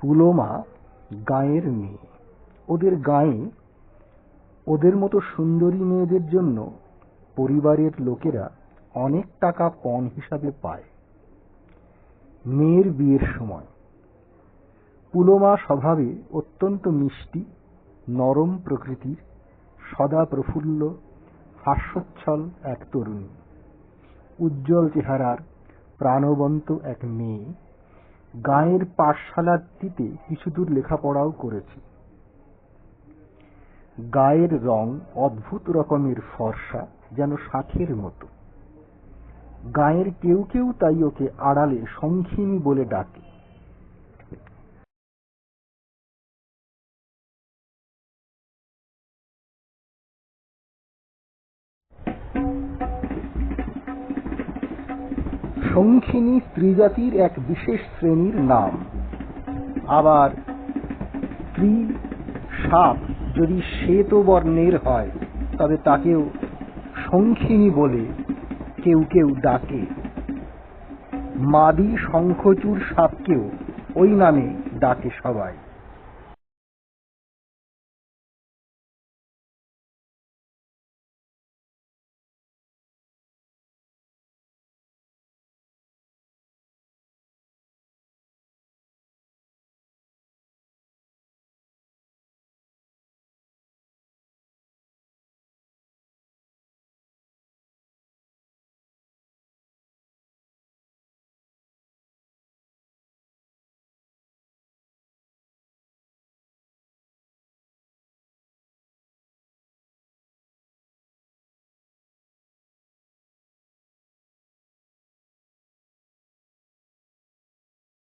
পুলোমা গাঁয়ের মেয়ে। ওদের গাঁয়ে ওদের মতো সুন্দরী মেয়েদের জন্য পরিবারের লোকেরা অনেক টাকা পণ হিসাবে পায়। মেয়ের বিয়ের সময়। পুলোমা স্বভাবে অত্যন্ত মিষ্টি, নরম প্রকৃতির, সদা প্রফুল্ল, হাস্যোচ্ছল এক তরুণী। উজ্জ্বল চেহারার প্রাণবন্ত এক মেয়ে। গাঁয়ের পাঠশালাটিতে কিছুদূর লেখাপড়াও করেছি। গায়ের রং অদ্ভুত রকমের ফর্সা, যেন শাঁখের মতো। গাঁয়ের কেউ কেউ তাই ওকে আড়ালে শঙ্খিনী বলে ডাকে। শঙ্খিনী স্ত্রীজাতির এক বিশেষ শ্রেণির নাম। আবার স্ত্রী সাপ যদি শ্বেত বর্ণের হয়, তবে তাকেও সংখিনী বলে কেউ কেউ ডাকে। মাদি শঙ্খচুর সাপকেও ওই নামে ডাকে সবাই।